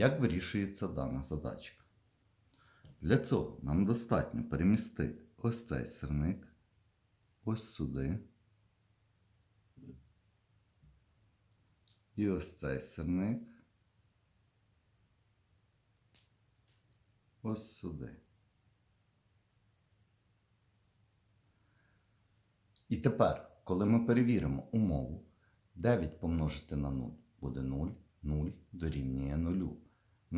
Як вирішується дана задачка? Для цього нам достатньо перемістити ось цей сирник ось сюди. І ось цей сирник ось сюди. І тепер, коли ми перевіримо умову, 9 помножити на 0 буде 0, 0 0.